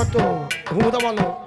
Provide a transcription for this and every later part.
এবার তো বলো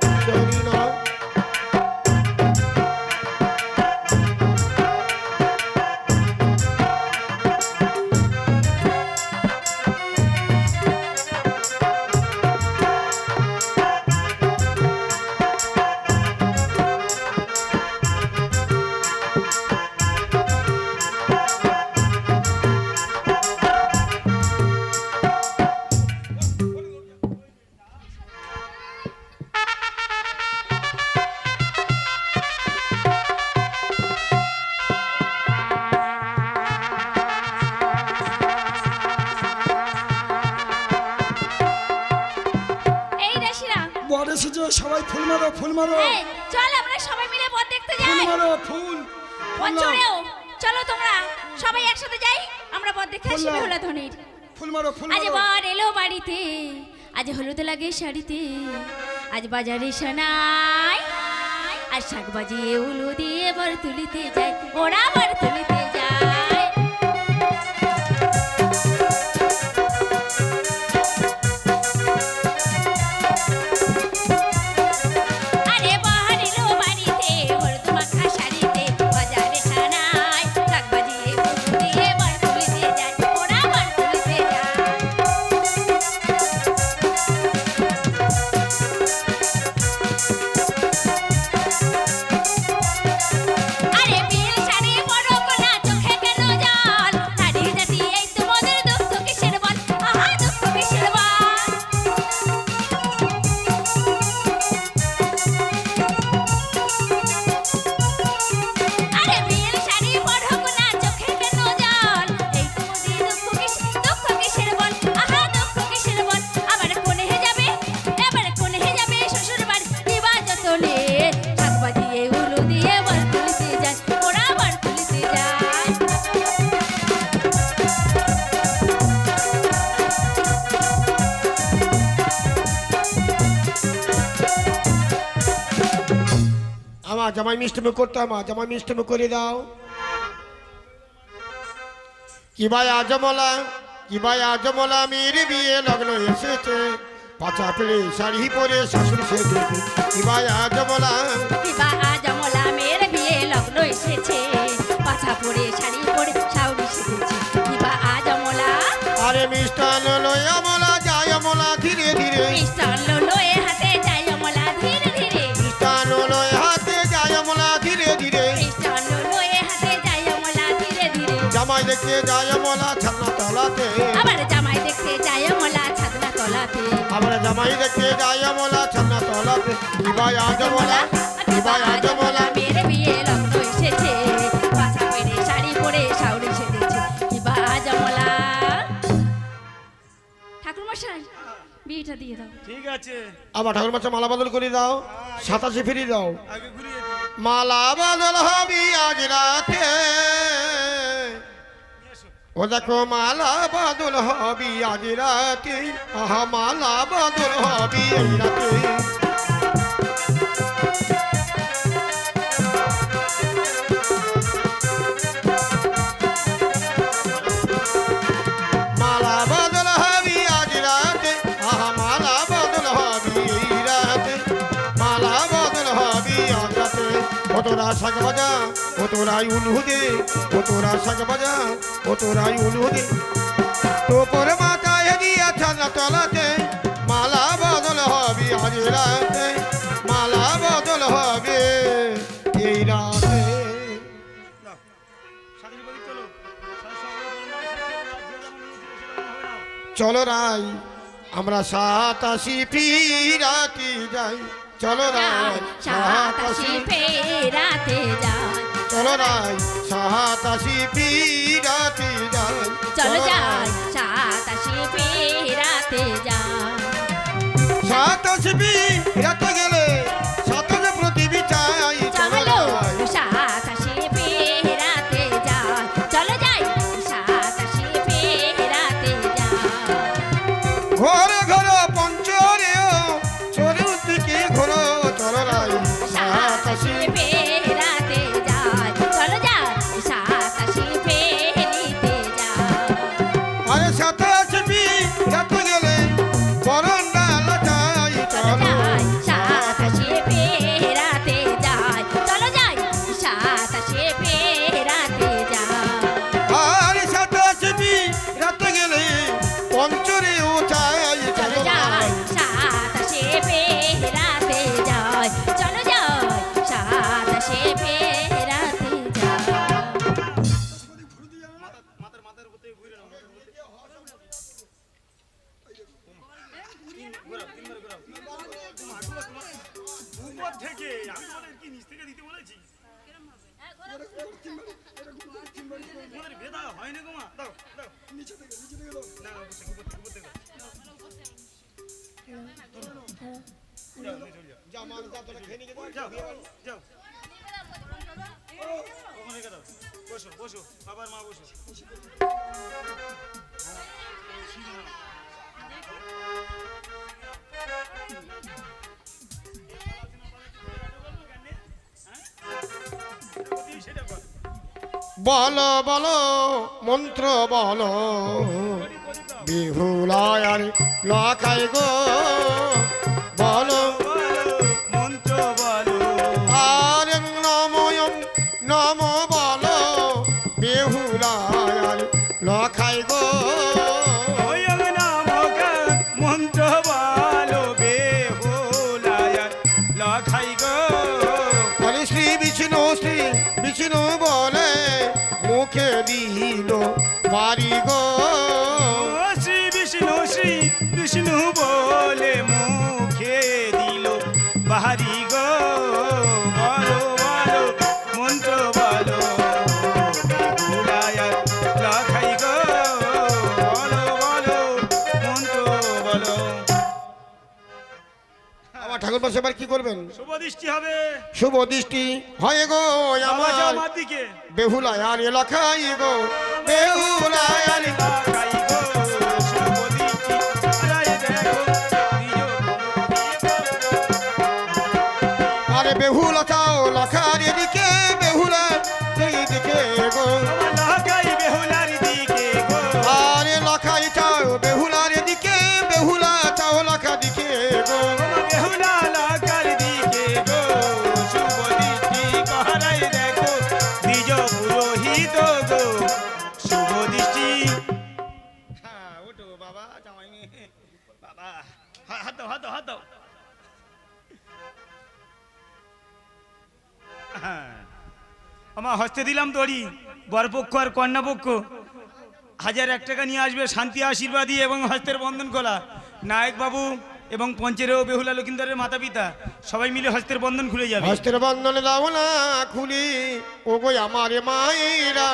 রাশিরা এসেছে সবাই ফুল মারো ফুল মারো। চল আমরা সবাই মিলে পথ দেখতে যাই। ফুল পথ ফুল চড়েও। চলো তোমরা সবাই একসাথে যাই আমরা পথ দেখে আসি বললাম। ধনির। ফুল মারো ফুল আজ বর এলো বাড়িতে আজ হলুদ লাগে শাড়িতে আজ বাজারে সানাই আর শাক বাজিয়ে উলু দিয়ে বর তুলিতে যাই ওরা বর তুলিতে আমার মিষ্টমি করতে আমার জামাই মিষ্টমি করে দাও। কি ভাই আজমলা কি ভাই আজমলা মেয়ের বিয়ে লগ্ন এসেছে। পাচা পেলে শাড়ি পরে শাশুড়ি সেজেছে কি ভাই আজমলা দিবা আজ আমলা মেয়ের বিয়ে লগ্ন এসেছে। পাছা পরে শাড়ি পরে শাউরি সেজেছে দিবা আজ আমলা আরে মিষ্টান লয় আমলা যায় আমলা ধীরে ধীরে। মিষ্টান দেখতে যায় আমলা ছান্না তলাতে। আবার জামাই দেখতে যায় আমলা ছাদনা তলাতে। আমরা জামাই দেখতে যায় আমলা ছান্না তলাতে। কি ভাই আজমলা কি ভাই আজমলা মেয়ের বিয়ে লগ্ন এসেছে। পাছা পরে শাড়ি পরে শাউরি সেজেছে। দিবা আজ মশাই বিয়েটা দিয়ে দাও। ঠিক আছে। আবার ঠাকুর মাছে মালা বদল করে দাও সাতাশে ফিরিয়ে দাও। আগে ঘুরিয়ে মালা বদল হবি আজ রাতে। ও দেখো মালা বদল হবি আজ রাতে। আহা, মালা বদল হবি আজ রাতে। আহা, মালা বদল তোরাই উলহুদে ও তোরা শাক বাজা ও তোরাই উলহুদে তোপর মাথায় দিয়া ছানা তলাতে মালা বদল হবি আজ রাতে মালা বদল হবে এই রাতে। চলো রাই আমরা সাতাশি ফিরাতি যাই। চলো রাই সাতাশি সাতাশি ফেরাতে যায় চলো রাই সাতাশি পিরাতে যাই চলো যাই সাতাশি পিরাতে যাই সাতাশি ফিরাতে Got বসো বসো বল বলো মন্ত্র বলো। বিহুলায় লখাই গো। গো। ও শ্রী বিষ্ণু শ্রী বিষ্ণু বলে মুখে দিল। বাহারি গো বলো বলো মন্ত্র ঠাকুর পাশে এবার কি করবেন? শুভ দৃষ্টি হবে। শুভ দৃষ্টি হয় গো আমার। দিকে। বেহুলায় আর এলাকায় গো বেহুলায় আর লখাই গো শুভ দৃষ্টি আরে দেখো প্রিয় আরে বেহুলা চাও লখার এদিকে। হস্তে দিলাম দড়ি বরপক্ষ আর কন্যাপক্ষ হাজার এক টাকা নিয়ে আসবে শান্তি আশীর্বাদী এবং হস্তের বন্ধন খোলা নায়ক বাবু এবং পঞ্চেরও বেহুলা লক্ষিন্দরের মাতা পিতা সবাই মিলে হস্তের বন্ধন খুলে যাবে। হস্তের বন্ধনে দাও না খুলি। ও গো আমার মায়েরা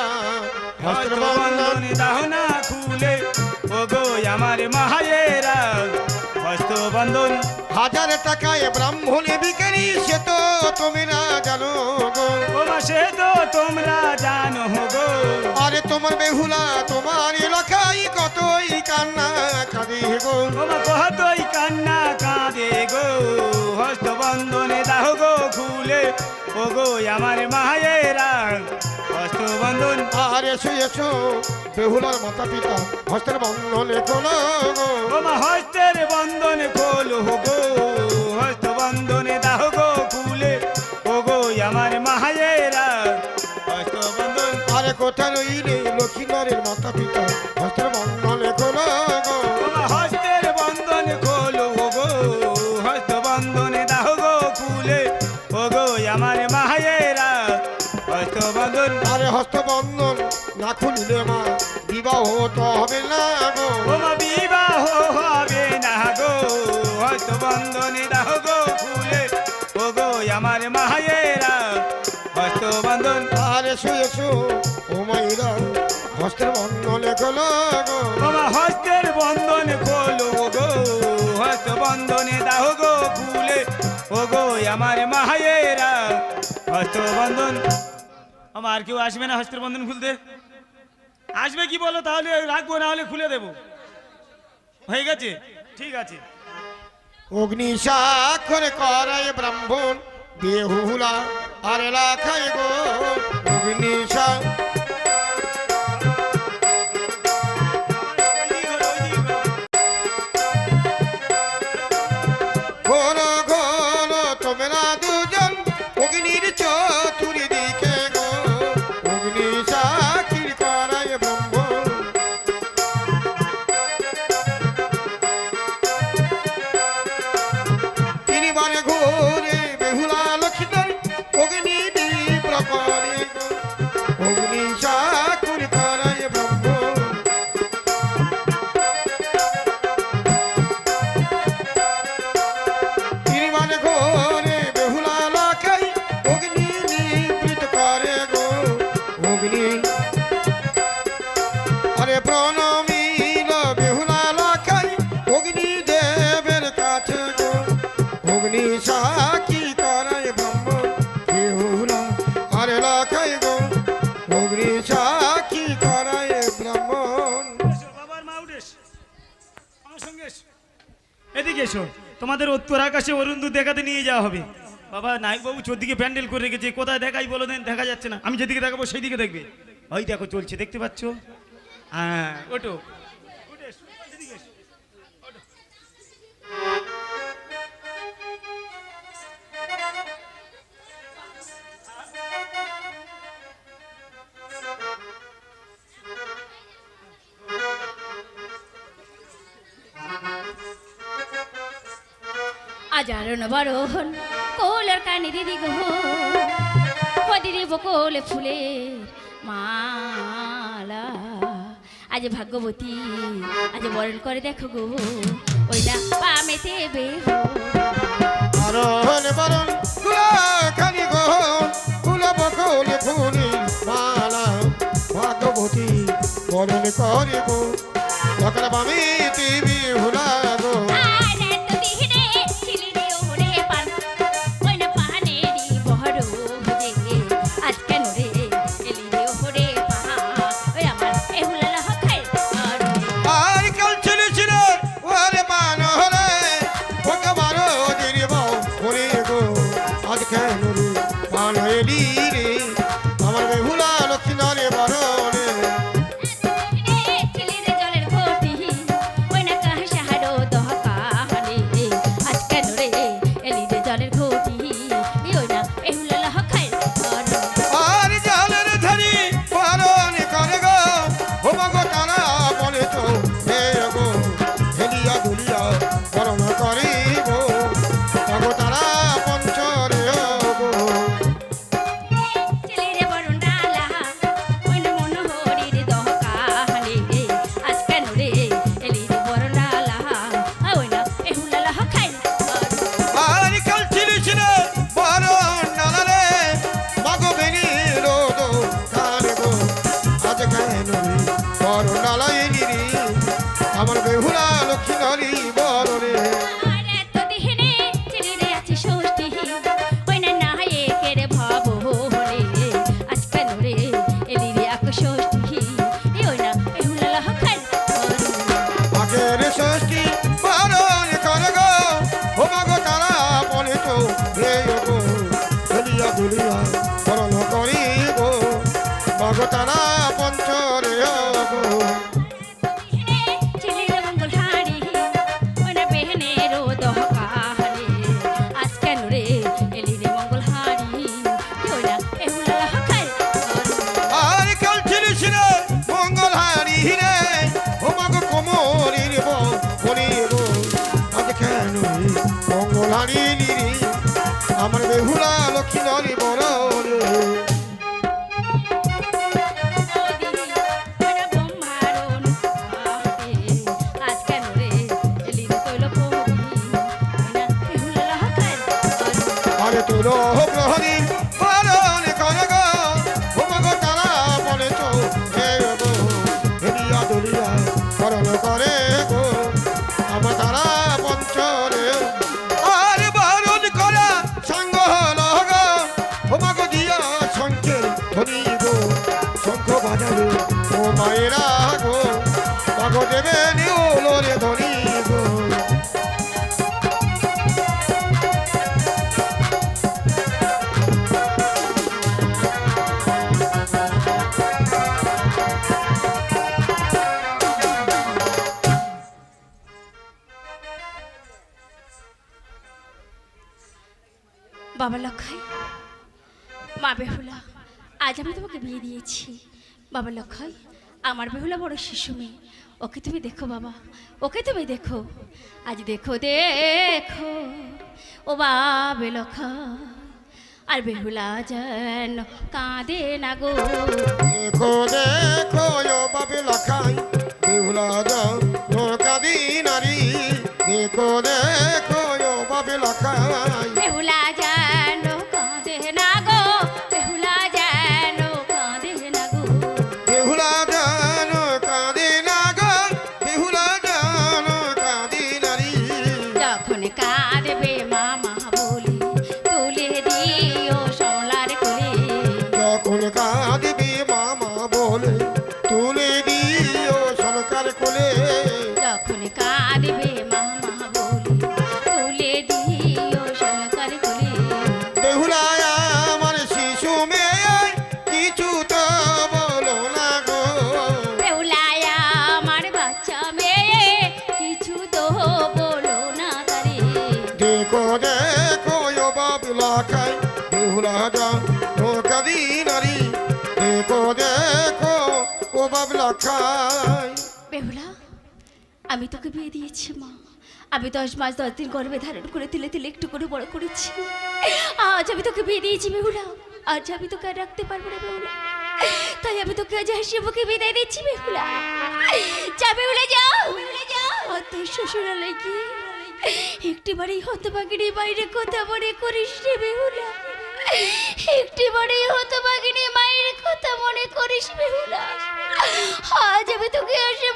হস্তের বন্ধন দাও না খুলে। ও গো আমার মাহায়েরা হস্ত বন্ধন হাজার টাকায় ব্রাহ্মণে বিকারি সে তো তুমি না জানো গো। মাসে তো তোমরা জানো গো। আরে তোমার বেহুলা তোমার এলাকায় কতই কান্না কাঁদে গো। কতই কান্না কাঁদে গো। হস্ত বন্ধনে দাও গো খুলে ও গো আমার মায়েরা হস্ত বন্ধন। আর এসো বেহুলার মাতা পিতা হস্তের বন্ধনে কোনো গো। হস্তের বন্ধন খোলো গো। কোথায় রইলে লক্ষ্মীনারের মাতা পিতা হস্তের বন্ধনে কোনো গো। হস্তের বন্ধন খোলো গো হস্ত বন্ধনে দাও গো খুলে ও গো আমার মায়েরা হস্ত বন্ধন। আরে হস্ত বন্ধন না খুলিলে মা বিবাহ তো হবে না গো। ও মা বিবাহ হবে না গো হস্ত বন্ধনে দাও গো খুলে ও গো আমার মায়েরা হস্ত বন্ধন। আর ও মাইরা হস্তের বন্ধনে কোনো গো। মা হস্তের বন্ধন খোলো গো। হস্ত বন্ধনে দাও গো খুলে ও গো আমার মায়েরা হস্ত বন্ধন। আমার কেউ আসবে না হস্তের বন্ধন খুলতে? আসবে কি বলো? তাহলে রাখব না হলে খুলে দেবো। হয়ে গেছে? ঠিক আছে। অগ্নি সাক্ষর করায় ব্রাহ্মণ বেহুলা আর এলাকায় গো। অগ্নি সা- আমার সঙ্গে এদিকে এসো। তোমাদের উত্তর আকাশে অরুন্দু দেখাতে নিয়ে যাওয়া হবে। বাবা নায়ক বাবু চোদ্দিকে প্যান্ডেল করে রেখেছে। কোথায় দেখাই বলো দেন, দেখা যাচ্ছে না। আমি যেদিকে দেখাবো সেই দিকে দেখবে। ওই দেখো, চলছে। দেখতে পাচ্ছ? হ্যাঁ ওটো আজারণ বরণ কোলের কানে দিদি গো। দিদি কোলে ফুলে মালা। আজ ভাগ্যবতী, আজ বরণ করে দেখো গো, ওই না দেবে। বে বরণ বরণ খানি গো ফুলব কোলে ফুলে মালা। ভাগ্যবতী, বরণ করে গো ভগবান দেবে হুলা সুর প্রহরী আজ আমি তোমাকে বিয়ে দিয়েছি। বাবা লক্ষয় আমার বেহুলা বড় শিশু মেয়ে। ওকে তুমি দেখো বাবা, ওকে তুমি দেখো। আজ দেখো দেখো। ও বাবে লক্ষয় আর বেহুলা যেন কাঁদে না গো। দেখো দেখো ও বাবে লক্ষাই বেহুলা যেন কাঁদি নারী দেখো দেখো ও বাবে লক্ষাই খায় বেহুলা, আমি তোকে বিয়ে দিয়েছি, মা। আমি দশ মাস দশ দিন গর্ভে ধারণ করে তিলে তিলে একটু করে বড় করেছি। আজ আমি তোকে বিয়ে দিয়েছি, বেহুলা। আজ আমি তোকে আর রাখতে পারব না, বেহুলা। তাই আমি তোকে আজ হাসিয়ে মুখে বিদায় দিচ্ছি, বেহুলা। যা, বেহুলা যাও আর তোর শ্বশুরালয় গিয়ে একটিবারেই হতভাগিনী বাইরে কথা মনে করিস রে, বেহুলা। একটিবারেই হতভাগিনী মায়ের কথা মনে করিস, বেহুলা। আজ আমি তোকে হাসিয়ে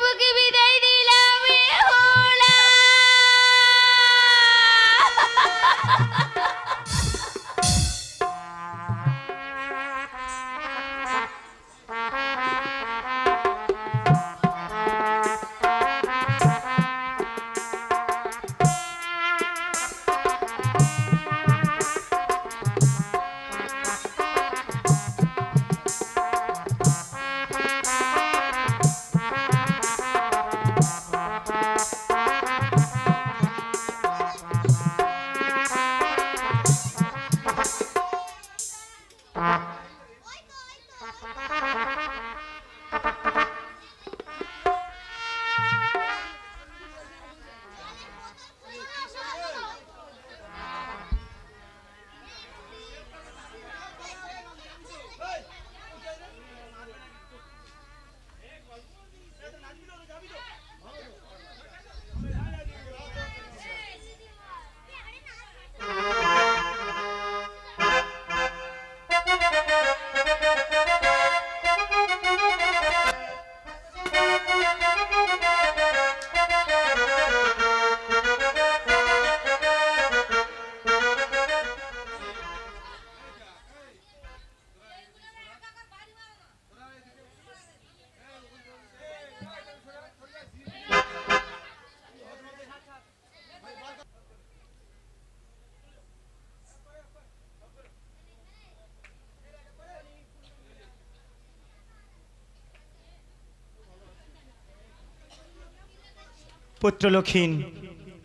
পুত্রলক্ষীন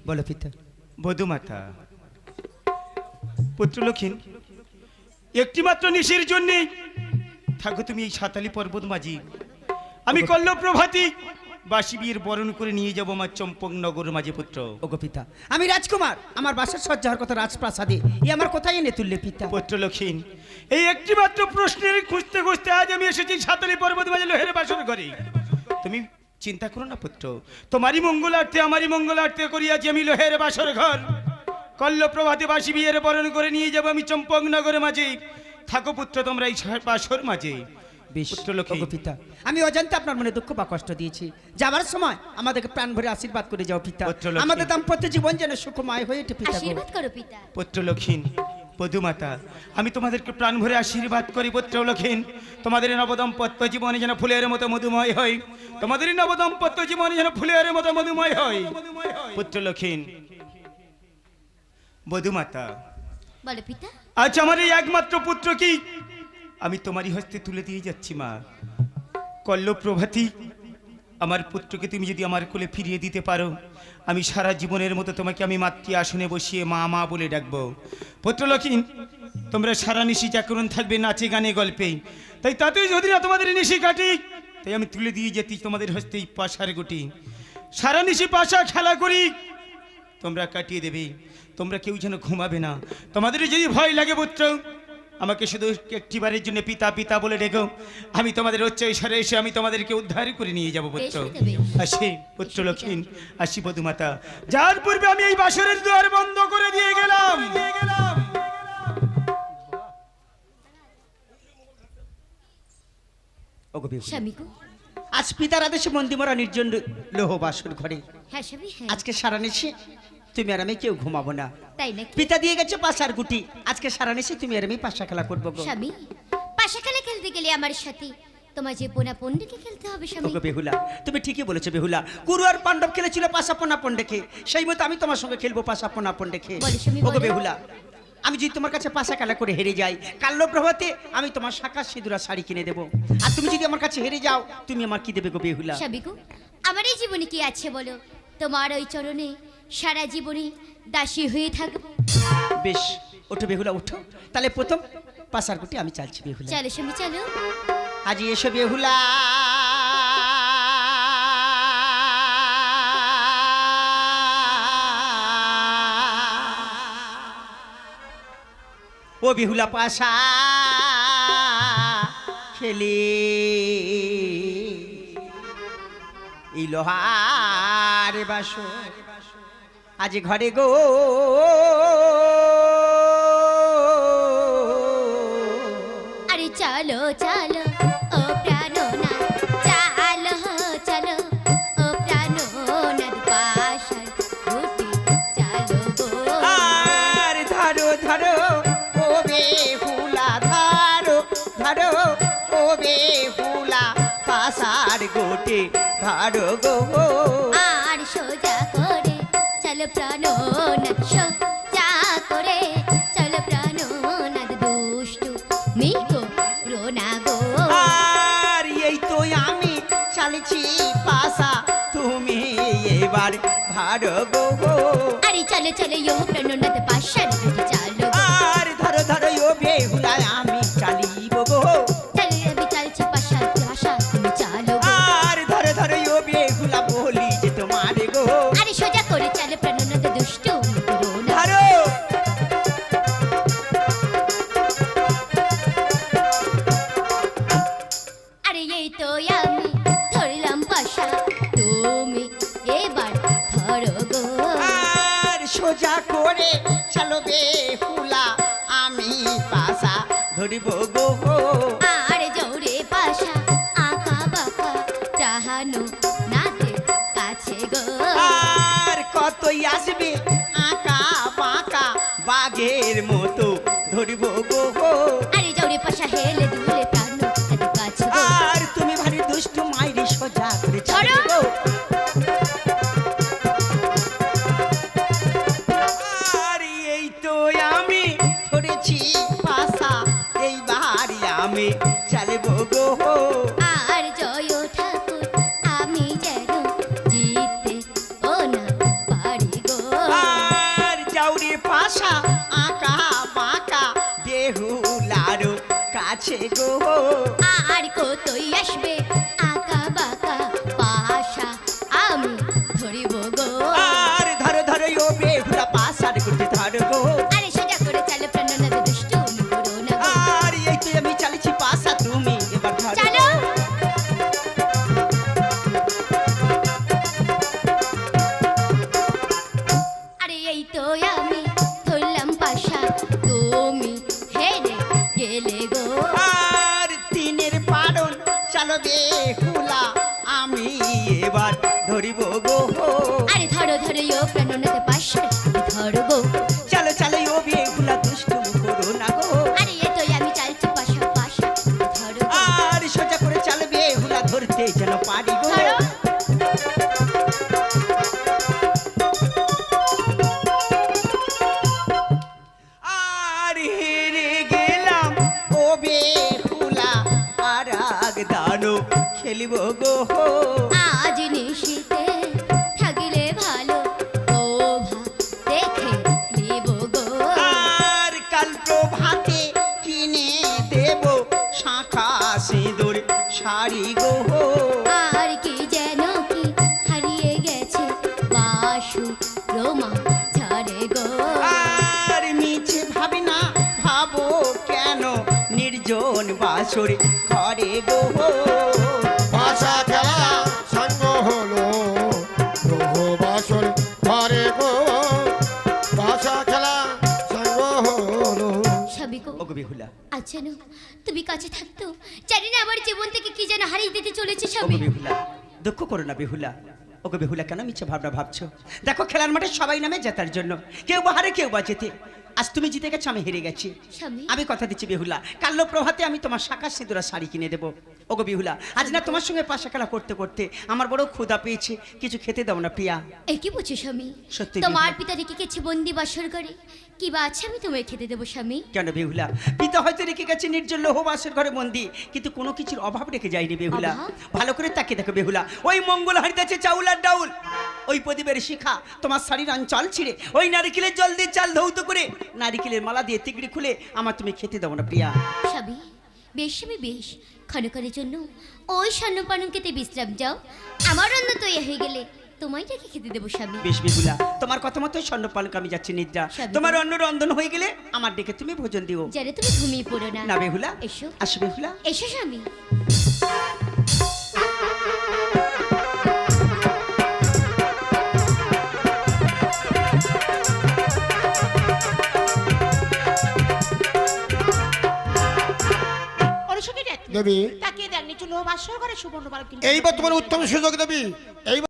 বলো পিতা। বধুমাতা। পুত্রলক্ষীন একটিমাত্র নিশির জন্যে থাকো তুমি এই সাতালি পর্বত মাঝি। আমি কল্ল প্রভাতী বাসি বিয়ের বরণ করে নিয়ে যাব আমার চম্পক নগর মাঝে পুত্র। ওগো পিতা আমি রাজকুমার আমার বাসার সজ্জা হওয়ার কথা রাজপ্রাসাদে ই আমার কোথায় এনে তুললে পিতা? পুত্রলক্ষীন এই একটিমাত্র প্রশ্নের খুঁজতে খুঁজতে আজ আমি এসেছি সাতালি পর্বত মাঝে লোহের বাসর ঘরে। তুমি চিন্তা করো না পুত্র। তোমারই মঙ্গলার্থে আমারই মঙ্গলার্থে করিয়াছি আমি লোহের বাসর ঘর। কল্ল প্রভাতে বাসি বিয়ের বরণ করে নিয়ে যাব আমি চম্পক নগরের মাঝে। থাকো পুত্র তোমরা এই বাসর মাঝে। পিতা আমি অজান্তে আপনার মনে দুঃখ বা কষ্ট দিয়েছি। যাবার সময় আমাদেরকে প্রাণ ভরে আশীর্বাদ করে যাও পিতা। আমাদের দাম্পত্য জীবন যেন সুখময় হয়ে ওঠে পিতা গো। আশীর্বাদ করো পিতা। পুত্রলক্ষীন পদুমাতা আমি তোমাদেরকে প্রাণ ভরে আশীর্বাদ করি পুত্রলক্ষীন তোমাদের নবদম্পত্য জীবনে যেন ফুলের মতো মধুময় হয়। তোমাদের নবদম্পত্য জীবনে যেন ফুলের মতো মধুময় হয়। পুত্রলক্ষীন বধুমাতা বলো পিতা। আজ আমার এই একমাত্র পুত্র কি? আমি তোমারই হস্তে তুলে দিয়ে যাচ্ছি মা। কল্ল প্রভাতী আমার পুত্রকে তুমি যদি আমার কোলে ফিরিয়ে দিতে পারো আমি সারা জীবনের মতো তোমাকে আমি মাতৃ আসনে বসিয়ে মা মা বলে ডাকবো। পুত্রলক্ষীন তোমরা সারা নিশি জাগরণ থাকবে নাচে গানে গল্পে। তাই তাতেই যদি না তোমাদের নিশি কাটি, তাই আমি তুলে দিয়ে যেতি তোমাদের হস্তে এই পাশার গুটি। সারা নিশি পাশা খেলা করি, তোমরা কাটিয়ে দেবে। তোমরা কেউ যেন ঘুমাবে না। তোমাদের যদি ভয় লাগে পুত্র আমাকে শুধু একটিবারের জন্য পিতা পিতা বলে ডেকো আমি তোমাদের উচ্চ ঈশ্বরে এসে আমি তোমাদেরকে উদ্ধার করে নিয়ে যাব পুত্র। আসি পুত্র লক্ষীন আসি বধুমাতা। যার পূর্বে আমি এই বাসরের দুয়ার বন্ধ করে দিয়ে গেলাম। আজ পিতার আদেশে মন্দিমরা নির্জন লোহ বাসর ঘরে। হ্যাঁ হ্যাঁ। আজকে সারা নিশি তুমি আর আমি কেউ ঘুমাবো না। তাই নাকি? পিতা দিয়ে গেছে পাশার গুটি। আজকে সারা নিশি তুমি আর আমি পাশা খেলা করব গো। স্বামী পাশা খেলা খেলতে গেলে আমার সাথে তোমার যে পোনা পন্ডিকে খেলতে হবে স্বামী। ওগো বেহুলা তুমি ঠিকই বলেছ বেহুলা। গুরু আর পাণ্ডব খেলেছিল পাশাপনা পন্ডেকে। সেই মতো আমি তোমার সঙ্গে খেলব পাশাপনা পন্ডেকে। বলো, স্বামী, ওগো বলো। বেহুলা আমি যদি তোমার কাছে পাশা খেলা করে হেরে যাই কাল্য প্রভাতে আমি তোমার শাখা সিঁদুরা শাড়ি কিনে দেবো। আর তুমি যদি আমার কাছে হেরে যাও তুমি আমার কি দেবে গো বেহুলা? স্বামী গো আমার এই জীবনে কি আছে বলো? তোমার ওই চরণে সারা জীবনে দাসী হয়ে থাকব। বেশ ওঠো বেহুলা ওঠো তাহলে প্রথম পাশার গুটি আমি চালছি বেহুলা। চলো স্বামী চলো। আজ এসো বেহুলা। ও বিহুলা পাশা খেলে। এই লোহার বাসর। আজ ঘরে গো। আরে চলো চলো ও প্রাণনাথ চালো চলো ও প্রাণনাথ পাশার ঘুটি চালো গো। আর ধরো ধরো ও বেহুলা ধরো ধরো ও বেহুলা পাশার ধরো গো। গো আর পাশা। চলো চলো ইহ প্রাণনাথ পাশার বাঘের মতো ধরিব গো। আরে জৌরে পাশা হেলে দুলে টানো এত কাছে আর তুমি ভারী দুষ্টু মাইরি সোজা করে ছাড়ো। আর এই তো আমি ধরেছি পাশা এই বাড়ি আমি গো। আর কতই আসবে নির্জন বাসরে ঘরে গো। ভাষা খেলা সঙ্গ হলো গ্রহ বাসর ঘরে গো। ভাষা খেলা সঙ্গ হলো। সবই গো ওগো বেহুলা। আচ্ছা নো তুমি কাছে থাকতো জানি না আমার জীবন থেকে কি যেন হারিয়ে দিতে চলেছে ওগো সবই বেহুলা দুঃখ করো না বেহুলা। ওগো বেহুলা কেন মিছে ভাবনা ভাবছ? দেখো খেলার মাঠে সবাই নামে জেতার জন্য। কেউ বা হারে কেউ বা জেতে আজ তুমি জিতে গেছো আমি হেরে গেছি। আমি কথা দিচ্ছি বেহুলা কাল্লো প্রভাতে আমি তোমার শাখা সিঁদুরা শাড়ি কিনে দেবো। ওগো বিহুলা আজ না তোমার সঙ্গে পাশা খেলা করতে করতে আমার বড় ক্ষুধা পেয়েছে। কিছু খেতে দাও না প্রিয়া। এই কি বুঝছ স্বামী? সত্যি তোমার। পিতা রেখে গেছে বন্দি বাসর করে কি বা আছে আমি তোমায় খেতে দেবো স্বামী? কেন বেহুলা? পিতা হয়তো রেখে গেছে নির্জন লোহবাসের ঘরে বন্দি কিন্তু কোনো কিছুর অভাব রেখে যায়নি বেহুলা। ভালো করে তাকে দেখো বেহুলা। ওই মঙ্গল হারিতে আছে চাউল আর ডাউল। ওই প্রদীপের শিখা তোমার শাড়ির অঞ্চল ছিঁড়ে ওই নারিকেলের জল দিয়ে চাল ধৌত করে নারিকেলের মালা দিয়ে তিগড়ি খুলে আমার তুমি খেতে দেবো না প্রিয়া। স্বামী বেশ। স্বামী বেশ ক্ষণকালের জন্য ওই স্বর্ণপানকেতে বিশ্রাম যাও। আমার অন্য তৈরি হয়ে গেলে তোমায় ডেকে খেতে দেবো স্বামী। বেশ বেহুলা তোমার কথা মতো স্বর্ণপালক আমি যাচ্ছি নিদ্রা। তোমার অন্ন রন্ধন হয়ে গেলে আমার ডেকে তুমি ভোজন দিও। যারে তুমি ঘুমিয়ে পড়ো না। না বেহুলা এসো। আসো বেহুলা। এসো স্বামী। দেবী। তাকিয়ে দেখ নিচু লোভ আশ্রয় করে সুবর্ণ বালক এইবার তোমার উত্তম সুযোগ দেবী। এইবার